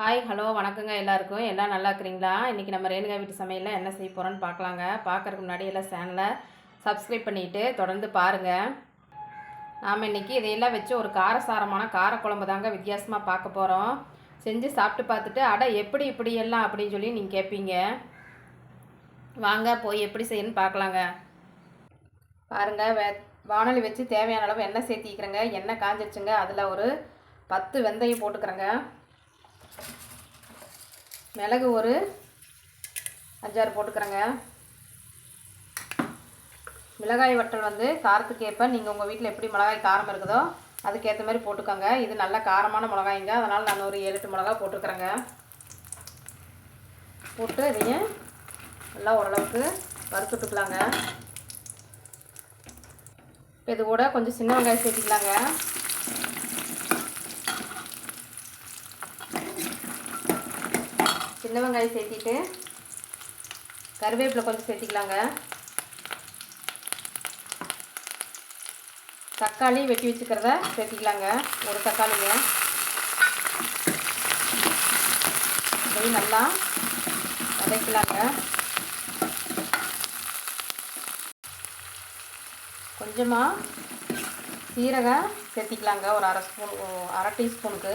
Hi hello வணக்கங்க எல்லாருக்கும். எல்லாம் நல்லா இருக்கிறீங்களா? இன்றைக்கி நம்ம ரேணுகா வீட்டு சமையலில் என்ன செய்ய போகிறோன்னு பார்க்கலாங்க. பார்க்கறதுக்கு முன்னாடி எல்லாம் சேனலை சப்ஸ்கிரைப் பண்ணிவிட்டு தொடர்ந்து பாருங்கள் நாம் இன்றைக்கி இதையெல்லாம் வச்சு ஒரு காரசாரமான காரக்குழம்பு தாங்க வித்தியாசமாக பார்க்க போகிறோம் செஞ்சு சாப்பிட்டு பார்த்துட்டு அட எப்படி இப்படி எல்லாம் அப்படின்னு சொல்லி நீங்கள் கேட்பீங்க வாங்க போய் எப்படி செய்யணும்னு பார்க்கலாங்க. பாருங்கள் வே வானொலி வச்சு தேவையான அளவு எண்ணெய் சேர்த்திக்கிறேங்க. எண்ணெய் காஞ்சிருச்சுங்க. அதில் ஒரு பத்து வெந்தயம் போட்டுக்கிறேங்க. மிளகு ஒரு அஞ்சாறு போட்டுக்கிறேங்க. மிளகாய் வட்டல் வந்து காரத்துக்கு ஏற்ப நீங்கள் உங்கள் வீட்டில் எப்படி மிளகாய் காரம் இருக்குதோ அதுக்கேற்ற மாதிரி போட்டுக்கோங்க. இது நல்ல காரமான மிளகாய்ங்க. அதனால் நான் ஒரு ஏழு எட்டு மிளகா போட்டுக்கிறேங்க. போட்டு இதையும் நல்லா ஓரளவுக்கு வறுத்துட்டுக்கலாங்க. இப்போ இது கூட கொஞ்சம் சின்ன வெங்காயம் சேர்த்துக்கலாங்க. சின்ன வெங்காயம் சேர்த்திட்டு கருவேப்பிலை கொஞ்சம் சேர்த்திக்கலாங்க. தக்காளி வெட்டி வச்சுக்கிறத சேர்த்திக்கலாங்க. ஒரு தக்காளிங்க. போய் நல்லா வதக்கலாங்க. கொஞ்சமாக சீரகம் சேர்த்திக்கலாங்க. ஒரு அரை ஸ்பூன் அரை டீஸ்பூனுக்கு.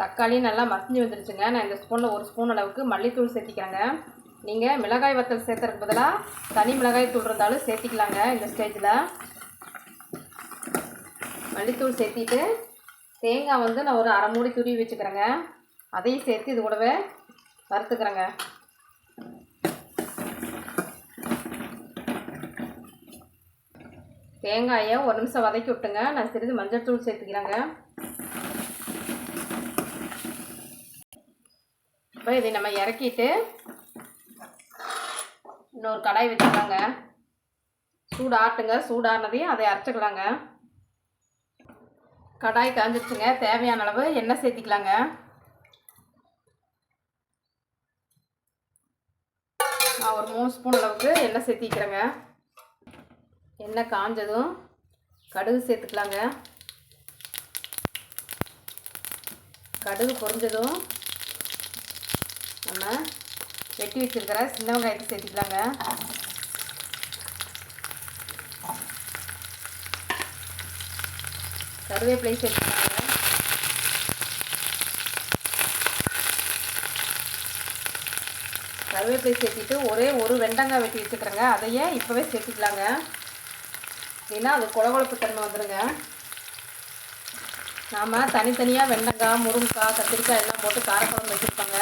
தக்காளி நல்லா மசிஞ்சு வந்துருச்சுங்க. நான் இந்த ஸ்பூனில் ஒரு ஸ்பூன் அளவுக்கு மல்லித்தூள் சேர்த்திக்கிறேங்க. நீங்கள் மிளகாய் வத்தல் சேர்த்துறதுக்கு பதிலாக தனி மிளகாய் தூள் இருந்தாலும் சேர்த்திக்கலாங்க இந்த ஸ்டேஜில் மல்லித்தூள் சேர்த்திட்டு தேங்காய் வந்து நான் ஒரு அரை மூடி துருவி வச்சுக்கிறேங்க. அதையும் சேர்த்து இது கூடவே வறுத்துக்கிறேங்க. தேங்காயை ஒரு நிமிஷம் வதக்கி விட்டுங்க. நான் சிறிது மஞ்சள் தூள் சேர்த்துக்கிறேங்க. இப்போ இதை நம்ம இறக்கிட்டு இன்னொரு கடாய் வச்சுக்கலாங்க. சூடு ஆட்டுங்க சூடானதையும் அதை அரைச்சிக்கலாங்க. கடாய் காஞ்சிருச்சுங்க. தேவையான அளவு எண்ணெய் சேர்த்திக்கலாங்க. நான் ஒரு மூணு ஸ்பூன் அளவுக்கு எண்ணெய் சேர்த்திக்கிறேங்க. எண்ணெய் காஞ்சதும் கடுகு சேர்த்துக்கலாங்க. கடுகு பொரிஞ்சதும் நம்ம வெட்டி வச்சுருக்கிற சின்ன வெங்காயத்தை சேர்த்திக்கலாங்க. கருவேப்பிலை சேர்த்துக்கலாங்க. கருவேப்பிலை சேர்த்திட்டு ஒரே ஒரு வெண்டங்காய் வெட்டி வச்சுக்கிறேங்க அதையே இப்போவே சேர்த்திக்கலாங்க. ஏன்னா அது குழகுழப்பு தன்மை வந்துடுங்க நாம் தனித்தனியாக வெண்டங்காய் முருங்கைக்காய் கத்திரிக்காய் எல்லாம் போட்டு காரக்குழம்பு வச்சுருப்பாங்க.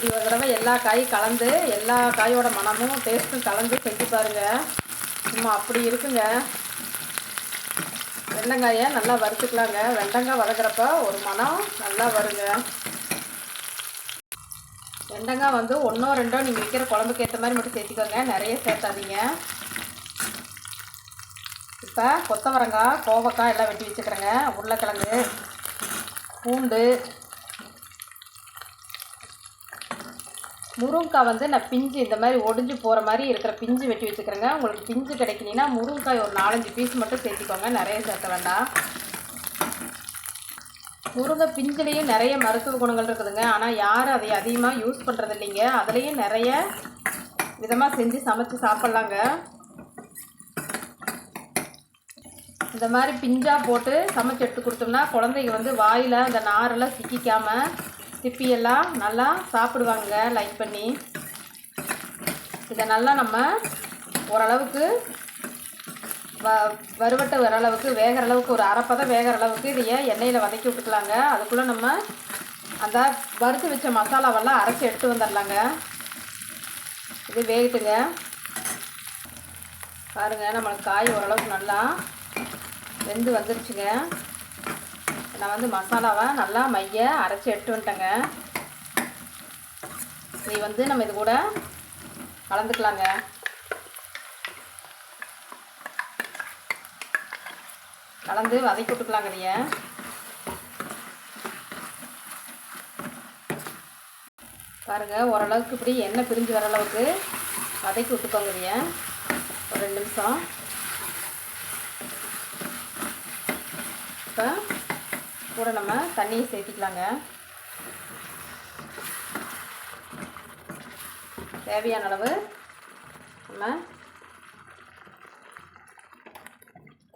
இப்படி ஒரு தடவை எல்லா காயும் கலந்து எல்லா காயோட மனமும் டேஸ்ட்டும் கலந்து செஞ்சு பாருங்கள் சும்மா அப்படி இருக்குங்க. வெண்டங்காயை நல்லா வறுத்துக்கலாங்க. வெண்டங்காய் வதக்குறப்ப ஒரு மனம் நல்லா வருங்க. வெண்டங்காய் வந்து ஒன்றோ ரெண்டோ நீங்கள் வைக்கிற குழம்புக்கு ஏற்ற மாதிரி மட்டும் சேர்த்துக்கோங்க. நிறைய சேர்த்தாதீங்க இப்போ கொத்தவரங்காய் கோவக்காய் எல்லாம் வெட்டி வச்சுக்கிறேங்க. உருளைக்கிழங்கு பூண்டு முருங்கைக்காய் வந்து நான் பிஞ்சு இந்த மாதிரி ஒடிஞ்சு போகிற மாதிரி இருக்கிற பிஞ்சு வெட்டி வச்சுக்கிறேங்க. உங்களுக்கு பிஞ்சு கிடைக்கலனா முருங்கைக்காய் ஒரு நாலஞ்சு பீஸ் மட்டும் சேர்த்திக்கோங்க. நிறைய சேர்க்க வேண்டாம். முருங்கை பிஞ்சுலேயும் நிறைய மருத்துவ குணங்கள் இருக்குதுங்க. ஆனால் யாரும் அதை அதிகமாக யூஸ் பண்ணுறது இல்லைங்க. அதுலேயும் நிறைய விதமாக செஞ்சு சமைச்சு சாப்பிட்லாங்க. இந்த மாதிரி பிஞ்சாக போட்டு சமைச்சு எடுத்து கொடுத்தோம்னா குழந்தைங்க வந்து வாயில் அந்த நாரெல்லாம் சிக்கிக்காமல் சிப்பியெல்லாம் நல்லா சாப்பிடுவாங்க லைக் பண்ணி. இதை நல்லா நம்ம ஓரளவுக்கு வ வறுவட்டை வர அளவுக்கு வேகிற அளவுக்கு ஒரு அரைப்பதம் வேகிற அளவுக்கு இதையே எண்ணெயில் வதக்கி விட்டுக்கலாங்க. அதுக்குள்ளே நம்ம அந்த வறுத்து வச்ச மசாலாவெல்லாம் அரைச்சி எடுத்து வந்துடலாங்க இது வேகட்டுங்க பாருங்கள் நம்மளுக்கு காய் ஓரளவுக்கு நல்லா வெந்து வந்துருச்சுங்க. நான் வந்து மசாலாவை நல்லா மைய அரைச்சி எடுத்து வந்துட்டேங்க. நீ வந்து நம்ம இது கூட கலந்துக்கலாங்க. கலந்து வதக்கி விட்டுக்கலாங்க இதைய. பாருங்கள் ஓரளவுக்கு இப்படி எண்ணெய் பிரிஞ்சு வர அளவுக்கு வதக்கி விட்டுக்கோங்க இதைய. ஒரு ரெண்டு நிமிஷம். இப்போ கூட நம்ம தண்ணியை சேர்த்திக்கலாங்க. தேவையான அளவு நம்ம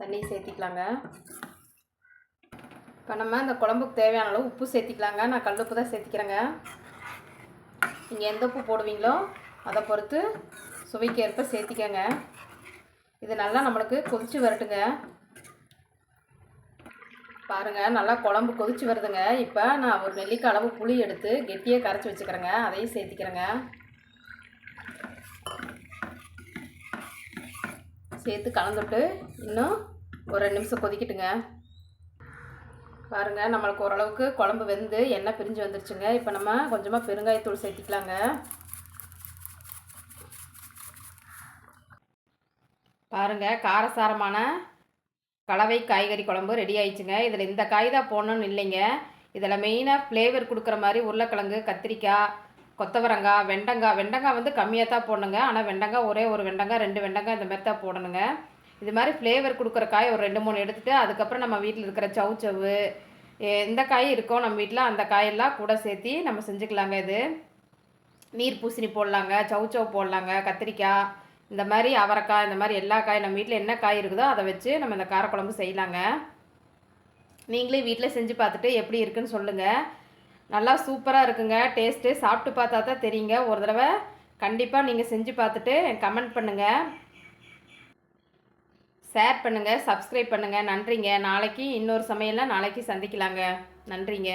தண்ணி சேர்த்திக்கலாங்க. இப்போ நம்ம இந்த குழம்புக்கு தேவையான அளவு உப்பு சேர்த்திக்கலாங்க. நான் கல் உப்பு தான் சேர்த்திக்கிறேங்க. நீங்கள் எந்த உப்பு போடுவீங்களோ அதை பொறுத்து சுவைக்கு ஏற்ப சேர்த்திக்கங்க. இது நல்லா நம்மளுக்கு கொதிச்சு வரட்டுங்க. பாருங்கள் நல்லா குழம்பு கொதிச்சு வருதுங்க. இப்போ நான் ஒரு நெல்லிக்காய் அளவு புளி எடுத்து கெட்டியாக கரைச்சி வச்சுக்கிறேங்க. அதையும் சேர்த்திக்கிறேங்க. சேர்த்து கலந்துட்டு இன்னும் ஒரு ரெண்டு நிமிஷம் கொதிக்கட்டுங்க. பாருங்கள் நம்மளுக்கு ஓரளவுக்கு குழம்பு வெந்து எண்ணெய் பிரிஞ்சு வந்துருச்சுங்க. இப்போ நம்ம கொஞ்சமாக பெருங்காயத்தூள் சேர்த்திக்கலாங்க. பாருங்கள் காரசாரமான கலவை காய்கறி குழம்பு ரெடி ஆயிடுச்சுங்க. இதில் இந்த காய் தான் போடணும்னு இல்லைங்க. இதில் மெயினாக ஃப்ளேவர் கொடுக்குற மாதிரி உருளைக்கிழங்கு கத்திரிக்காய் கொத்தவரங்காய் வெண்டங்காய். வெண்டங்காய் வந்து கம்மியாக தான் போடணுங்க. ஆனால் வெண்டங்காய் ஒரே ஒரு வெண்டங்காய் ரெண்டு வெண்டங்காய் இந்த மாதிரி தான் போடணுங்க. இது மாதிரி ஃப்ளேவர் கொடுக்குற காய் ஒரு ரெண்டு மூணு எடுத்துகிட்டு அதுக்கப்புறம் நம்ம வீட்டில் இருக்கிற சவு சவு எந்த காய் இருக்கோ நம்ம வீட்டில் அந்த காயெல்லாம் கூட சேர்த்தி நம்ம செஞ்சுக்கலாங்க இது. நீர் பூசணி போடலாங்க சவு சவு போடலாங்க கத்திரிக்காய் இந்த மாதிரி அவரைக்காய் இந்த மாதிரி எல்லா காய் நம்ம வீட்டில் என்ன காய் இருக்குதோ அதை வச்சு நம்ம இந்த காரக்குழம்பு செய்யலாங்க. நீங்களே வீட்டில் செஞ்சு பார்த்துட்டு எப்படி இருக்குன்னு சொல்லுங்கள் நல்லா சூப்பராக இருக்குங்க. டேஸ்ட்டு. சாப்பிட்டு பார்த்தா தான் தெரியுங்க. ஒரு தடவை கண்டிப்பாக நீங்கள் செஞ்சு பார்த்துட்டு கமெண்ட் பண்ணுங்கள் ஷேர் பண்ணுங்கள் சப்ஸ்கிரைப் பண்ணுங்கள் நன்றிங்க. நாளைக்கு இன்னொரு சமையலில் நாளைக்கு சந்திக்கலாங்க. நன்றிங்க.